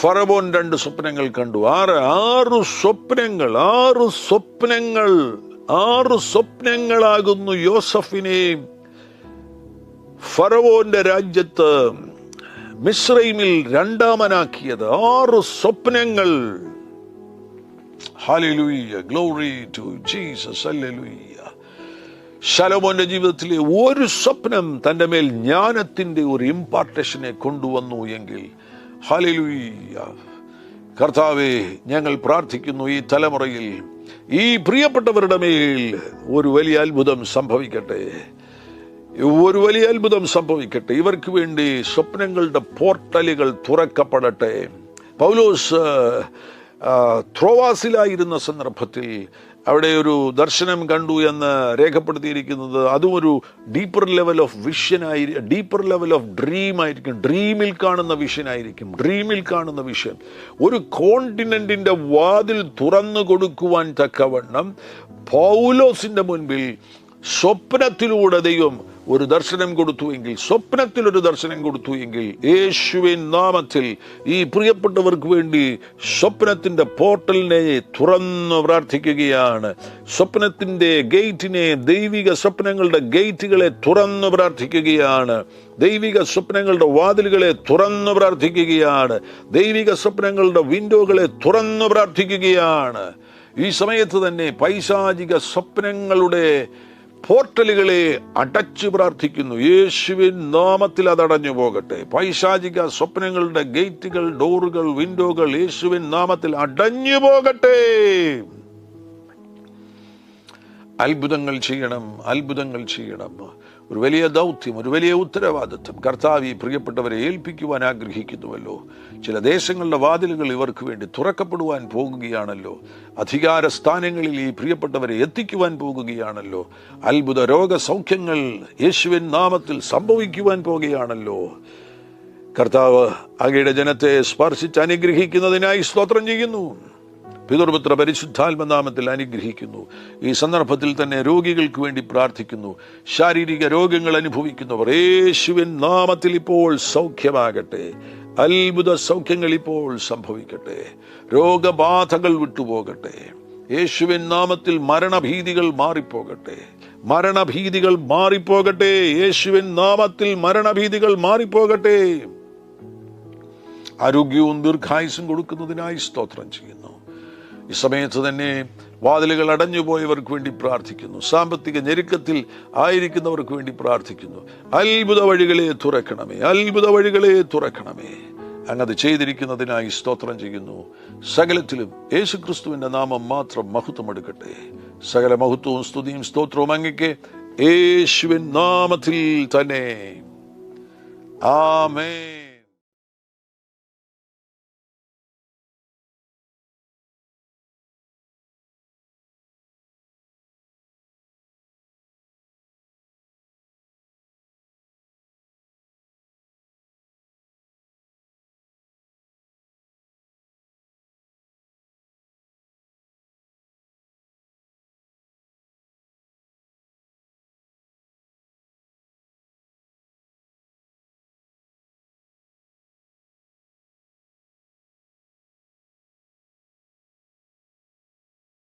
ഫറവോൻ രണ്ട് സ്വപ്നങ്ങൾ കണ്ടു. ആറ് ആറ് സ്വപ്നങ്ങൾ ആറ് സ്വപ്നങ്ങൾ ആറ് സ്വപ്നങ്ങളാകുന്നു യോസഫിനെ ഫറവോന്റെ രാജ്യത്ത്. മിശ്രൈമിൽ രണ്ടാമനാക്കിയത് ആറ് സ്വപ്നങ്ങൾ. ശലോമോന്റെ ജീവിതത്തിലെ ഒരു സ്വപ്നം തന്റെ മേൽ ജ്ഞാനത്തിന്റെ ഒരു ഇമ്പാർട്ടേഷനെ കൊണ്ടുവന്നു എങ്കിൽ. ഹലിലുയ്യ കർത്താവെ ഞങ്ങൾ പ്രാർത്ഥിക്കുന്നു ഈ തലമുറയിൽ ഈ പ്രിയപ്പെട്ടവരുടെ മേൽ ഒരു വലിയ അത്ഭുതം സംഭവിക്കട്ടെ. ഒരു വലിയ അത്ഭുതം സംഭവിക്കട്ടെ. ഇവർക്ക് വേണ്ടി സ്വപ്നങ്ങളുടെ പോർട്ടലുകൾ തുറക്കപ്പെടട്ടെ. പൗലോസ് ത്രോവാസിലായിരുന്ന സന്ദർഭത്തിൽ അവിടെ ഒരു ദർശനം കണ്ടു എന്ന് രേഖപ്പെടുത്തിയിരിക്കുന്നത് അതും ഒരു ഡീപ്പർ ലെവൽ ഓഫ് വിഷൻ ആയി ഡീപ്പർ ലെവൽ ഓഫ് ഡ്രീം ആയിരിക്കും. ഡ്രീമിൽ കാണുന്ന വിഷൻ ആയിരിക്കും. ഡ്രീമിൽ കാണുന്ന വിഷൻ ഒരു കോണ്ടിനെന്റിന്റെ വാതിൽ തുറന്നു കൊടുക്കുവാൻ തക്കവണ്ണം പൗലോസിന്റെ മുൻപിൽ സ്വപ്നത്തിലൂടെ ദൈവം ഒരു ദർശനം കൊടുത്തു എങ്കിൽ സ്വപ്നത്തിൽ ഒരു ദർശനം കൊടുത്തു എങ്കിൽ യേശുവിൻ നാമത്തിൽ ഈ പ്രിയപ്പെട്ടവർക്ക് വേണ്ടി സ്വപ്നത്തിന്റെ പോർട്ടലിനെ തുറന്നു പ്രാർത്ഥിക്കുകയാണ്. സ്വപ്നത്തിന്റെ ഗേറ്റിനെ ദൈവിക സ്വപ്നങ്ങളുടെ ഗേറ്റുകളെ തുറന്നു പ്രാർത്ഥിക്കുകയാണ്. ദൈവിക സ്വപ്നങ്ങളുടെ വാതിലുകളെ തുറന്നു പ്രാർത്ഥിക്കുകയാണ്. ദൈവിക സ്വപ്നങ്ങളുടെ വിൻഡോകളെ തുറന്നു പ്രാർത്ഥിക്കുകയാണ്. ഈ സമയത്ത് തന്നെ പൈശാചിക സ്വപ്നങ്ങളുടെ പോർട്ടലുകളെ അടച്ചു പ്രാർത്ഥിക്കുന്നു. യേശുവിൻ നാമത്തിൽ അതടഞ്ഞു പോകട്ടെ. പൈശാചിക സ്വപ്നങ്ങളുടെ ഗേറ്റുകൾ ഡോറുകൾ വിൻഡോകൾ യേശുവിൻ നാമത്തിൽ അടഞ്ഞു പോകട്ടെ. അത്ഭുതങ്ങൾ ചെയ്യണം അത്ഭുതങ്ങൾ ചെയ്യണം. ഒരു വലിയ ദൗത്യം ഒരു വലിയ ഉത്തരവാദിത്വം. കർത്താവ് ഈ പ്രിയപ്പെട്ടവരെ ഏൽപ്പിക്കുവാൻ ആഗ്രഹിക്കുന്നുവല്ലോ. ചില ദേശങ്ങളുടെ വാതിലുകൾ ഇവർക്ക് വേണ്ടി തുറക്കപ്പെടുവാൻ പോകുകയാണല്ലോ. അധികാര സ്ഥാനങ്ങളിൽ ഈ പ്രിയപ്പെട്ടവരെ എത്തിക്കുവാൻ പോകുകയാണല്ലോ. അത്ഭുത രോഗസൗഖ്യങ്ങൾ യേശുവിൻ നാമത്തിൽ സംഭവിക്കുവാൻ പോകുകയാണല്ലോ. കർത്താവ് അങ്ങയുടെ ജനത്തെ സ്പർശിച്ച് അനുഗ്രഹിക്കുന്നതിനായി സ്തോത്രം ചെയ്യുന്നു. പിതൃപുത്ര പരിശുദ്ധാത്മനാമത്തിൽ അനുഗ്രഹിക്കുന്നു. ഈ സന്ദർഭത്തിൽ തന്നെ രോഗികൾക്ക് വേണ്ടി പ്രാർത്ഥിക്കുന്നു. ശാരീരിക രോഗങ്ങൾ അനുഭവിക്കുന്നവർ യേശുവിൻ നാമത്തിൽ ഇപ്പോൾ സൗഖ്യമാകട്ടെ. അത്ഭുത സൗഖ്യങ്ങൾ ഇപ്പോൾ സംഭവിക്കട്ടെ. രോഗബാധകൾ വിട്ടുപോകട്ടെ. യേശുവിൻ നാമത്തിൽ മരണഭീതികൾ മാറിപ്പോകട്ടെ. മരണഭീതികൾ മാറിപ്പോകട്ടെ. യേശുവിൻ നാമത്തിൽ മരണഭീതികൾ മാറിപ്പോകട്ടെ. ആരോഗ്യവും ദീർഘായുസും കൊടുക്കുന്നതിനായി സ്തോത്രം ചെയ്യുന്നു ഈ സമയത്ത് തന്നെ വാതിലുകൾ അടഞ്ഞുപോയവർക്ക് വേണ്ടി പ്രാർത്ഥിക്കുന്നു. സാമ്പത്തിക ഞെരുക്കത്തിൽ ആയിരിക്കുന്നവർക്ക് വേണ്ടി പ്രാർത്ഥിക്കുന്നു. അത്ഭുത വഴികളെ തുറക്കണമേ അത്ഭുത വഴികളെ തുറക്കണമേ. അങ്ങത് ചെയ്തിരിക്കുന്നതിനായി സ്തോത്രം ചെയ്യുന്നു. സകലത്തിലും യേശുക്രിസ്തുവിന്റെ നാമം മാത്രം മഹത്വമെടുക്കട്ടെ സകല മഹത്വവും സ്തുതിയും സ്തോത്രവും അങ്ങയ്ക്ക് യേശുവിൻ നാമത്തിൽ തന്നെ. ആമേ